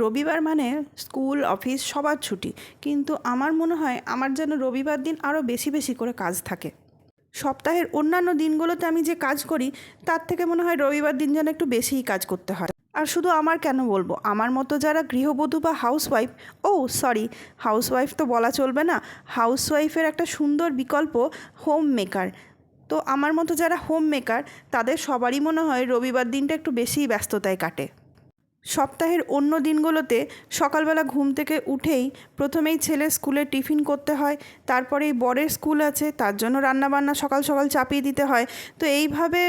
রবিবার মানে school, office, সবার ছুটি। কিন্তু আমার মনে হয় আমার যেন রবিবার দিন আরও বেশি বেশি করে কাজ থাকে। সপ্তাহের অন্যান্য দিনগুলোতে আমি যে কাজ করি, তার থেকে মনে হয় রবিবার দিন যেন একটু বেশিই কাজ করতে হয়। আর শুধু আমার কেন বলব? আমার মতো যারা গৃহবধূ বা হাউসওয়াইফ ও সরি হাউসওয়াইফ তো বলা চলবে না হাউসওয়াইফের একটা সুন্দর বিকল্প হোম মেকার তো আমার মতো যারা হোম মেকার তাদের সবারই মনে হয় রবিবার দিনটা একটু বেশিই ব্যস্ততায় কাটে। সপ্তাহের অন্য দিনগুলোতে সকালবেলা ঘুম থেকে উঠেই প্রথমেই ছেলে স্কুলে টিফিন করতে হয়, তারপরেই বরের স্কুল আছে, তার জন্য রান্নাবান্না সকাল সকাল চাপিয়ে দিতে হয়। তো এইভাবে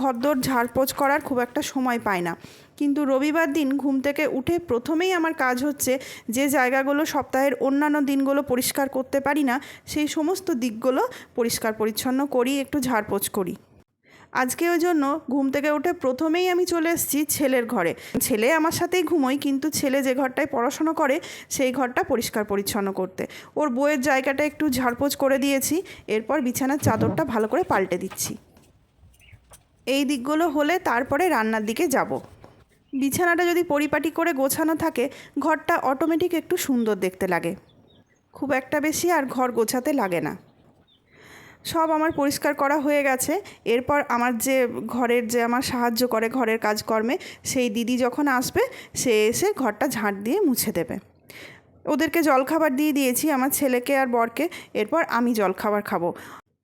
ঘরদোর ঝাড়পোছ করার খুব একটা সময় পায় না। কিন্তু রবিবার দিন ঘুম থেকে উঠে প্রথমেই আমার কাজ হচ্ছে যে জায়গাগুলো সপ্তাহের অন্যান্য দিনগুলো পরিষ্কার করতে পারি না, সেই সমস্ত দিকগুলো পরিষ্কার পরিচ্ছন্ন করি, একটু ঝাড়পোছ করি। আজকে ওই জন্য ঘুম থেকে উঠে প্রথমেই আমি চলে এসেছি ছেলের ঘরে। ছেলে আমার সাথেই ঘুমোয়, কিন্তু ছেলে যে ঘরটায় পড়াশোনা করে, সেই ঘরটা পরিষ্কার পরিচ্ছন্ন করতে। ওর বইয়ের জায়গাটা একটু ঝাড়পোছ করে দিয়েছি, এরপর বিছানার চাদরটা ভালো করে পাল্টে দিচ্ছি। এই দিকগুলো হলে তারপরে রান্নার দিকে যাব। বিছানাটা যদি পরিপাটি করে গোছানো থাকে, ঘরটা অটোমেটিক একটু সুন্দর দেখতে লাগে। খুব একটা বেশি আর ঘর গোছাতে লাগে না। সব আমার পরিষ্কার করা হয়ে গেছে। এরপর আমার যে ঘরের যে আমার সাহায্য করে ঘরের কাজকর্মে, সেই দিদি যখন আসবে, সে এসে ঘরটা ঝাঁট দিয়ে মুছে দেবে। ওদেরকে জলখাবার দিয়ে দিয়েছি, আমার ছেলেকে আর বরকে। এরপর আমি জলখাবার খাব।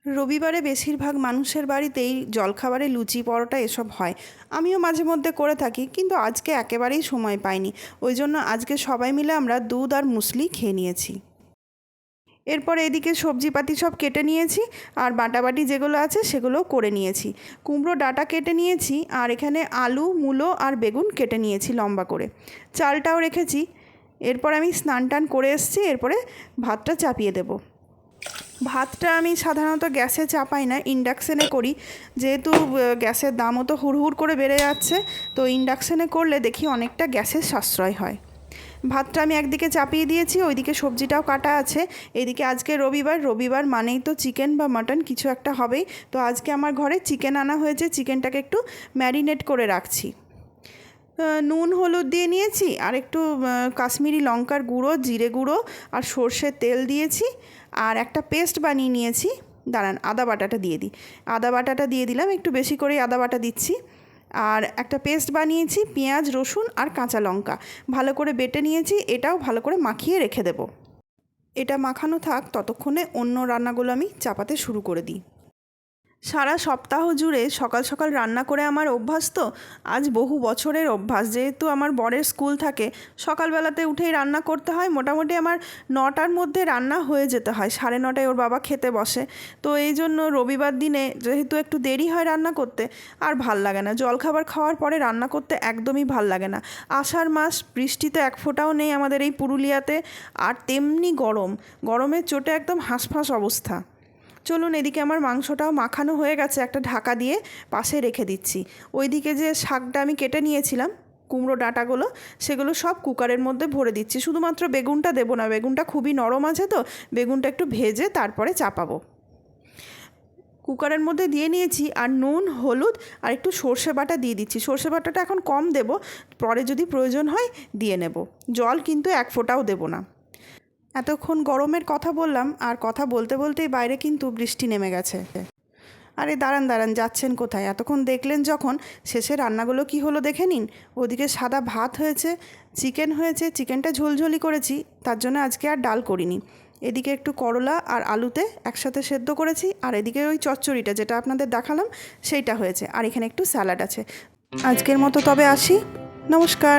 রবিবারে বেশিরভাগ মানুষের বাড়িতেই জলখাবারে লুচি, পরোটা এসব হয়। আমিও মাঝে মধ্যে করে থাকি, কিন্তু আজকে একেবারেই সময় পাইনি। ওই জন্য আজকে সবাই মিলে আমরা দুধ আর মুসলি খেয়ে নিয়েছি। এরপর এদিকে সবজিপাতি সব কেটে নিয়েছি আর বাটাবাটি যেগুলো আছে সেগুলোও করে নিয়েছি। কুমড়ো ডাটা কেটে নিয়েছি আর এখানে আলু, মূলো আর বেগুন কেটে নিয়েছি লম্বা করে। চালটাও রেখেছি। এরপর আমি স্নান টান করে এসেছি, এরপরে ভাতটা চাপিয়ে দেবো। ভাতটা আমি সাধারণত গ্যাসে চাপাই না, ইন্ডাকশানে করি। যেহেতু গ্যাসের দামও তো হুড়হুড় করে বেড়ে যাচ্ছে, তো ইন্ডাকশানে করলে দেখি অনেকটা গ্যাসের সাশ্রয় হয়। ভাতটা আমি একদিকে চাপিয়ে দিয়েছি, ওইদিকে সবজিটাও কাটা আছে। এদিকে আজকে রবিবার রবিবার মানেই তো চিকেন বা মাটন কিছু একটা হবেই। তো আজকে আমার ঘরে চিকেন আনা হয়েছে, চিকেনটাকে একটু ম্যারিনেট করে রাখছি। নুন, হলুদ দিয়ে নিয়েছি, আর একটু কাশ্মীরি লঙ্কার গুঁড়ো, জিরে গুঁড়ো, আর সর্ষের তেল দিয়েছি, আর একটা পেস্ট বানিয়ে নিয়েছি। দাঁড়ান, আদা বাটাটা দিয়ে দিই। আদা বাটাটা দিয়ে দিলাম, একটু বেশি করেই আদা বাটা দিচ্ছি। আর একটা পেস্ট বানিয়েছি, পেঁয়াজ, রসুন আর কাঁচা লঙ্কা। ভালো করে বেটে নিয়েছি, এটাও ভালো করে মাখিয়ে রেখে দেবো। এটা মাখানো থাক, ততক্ষণে অন্য রান্নাগুলো আমি চাপাতে শুরু করে দিই। সারা সপ্তাহ জুড়ে সকাল সকাল রান্না করে আমার অভ্যাস তো? আজ বহু বছরের অভ্যাস। যেহেতু আমার বরের স্কুল থাকে, সকালবেলাতে উঠেই রান্না করতে হয়। মোটামুটি আমার নটার মধ্যে রান্না হয়ে যেতে হয়। সাড়ে নটায় ওর বাবা খেতে বসে। তো এই জন্য রবিবার দিনে যেহেতু একটু দেরি হয় রান্না করতে, আর ভালো লাগে না। জলখাবার খাওয়ার পরে রান্না করতে একদমই ভালো লাগে না। আষাঢ় মাস, বৃষ্টিতে এক ফোঁটাও নেই আমাদের এই পুরুলিয়াতে। আর তেমনি গরম। গরমের চোটে একদম হাঁসফাঁস অবস্থা। চলুন এদিকে আমার মাংসটাও মাখানো হয়ে গেছে, একটা ঢাকা দিয়ে পাশে রেখে দিচ্ছি। ওইদিকে যে শাকটা আমি কেটে নিয়েছিলাম, কুমড়ো ডাঁটাগুলো, সেগুলো সব কুকারের মধ্যে ভরে দিচ্ছি। শুধুমাত্র বেগুনটা দেবো না, বেগুনটা খুবই নরম আছে তো, বেগুনটা একটু ভেজে তারপরে চাপাবো। কুকারের মধ্যে দিয়ে নিয়েছি আর নুন, হলুদ আর একটু সর্ষে বাটা দিয়ে দিচ্ছি। সর্ষে বাটাটা এখন কম দেব, পরে যদি প্রয়োজন হয় দিয়ে নেব। জল কিন্তু এক ফোঁটাও দেবো না। এতক্ষণ গরমের কথা বললাম, আর কথা বলতে বলতেই বাইরে কিন্তু বৃষ্টি নেমে গেছে। আরে দাঁড়ান দাঁড়ান, যাচ্ছেন কোথায়? এতক্ষণ দেখলেন যখন শেষে রান্নাগুলো কি হলো দেখে নিন। ওদিকে সাদা ভাত হয়েছে, চিকেন হয়েছে, চিকেনটা ঝোলঝোলি করেছি, তার জন্য আজকে আর ডাল করিনি। এদিকে একটু করলা আর আলুতে একসাথে সেদ্ধ করেছি, আর এদিকে ওই চচ্চড়িটা যেটা আপনাদের দেখালাম, সেইটা হয়েছে, আর এখানে একটু স্যালাড আছে। আজকের মতো তবে আসি। নমস্কার।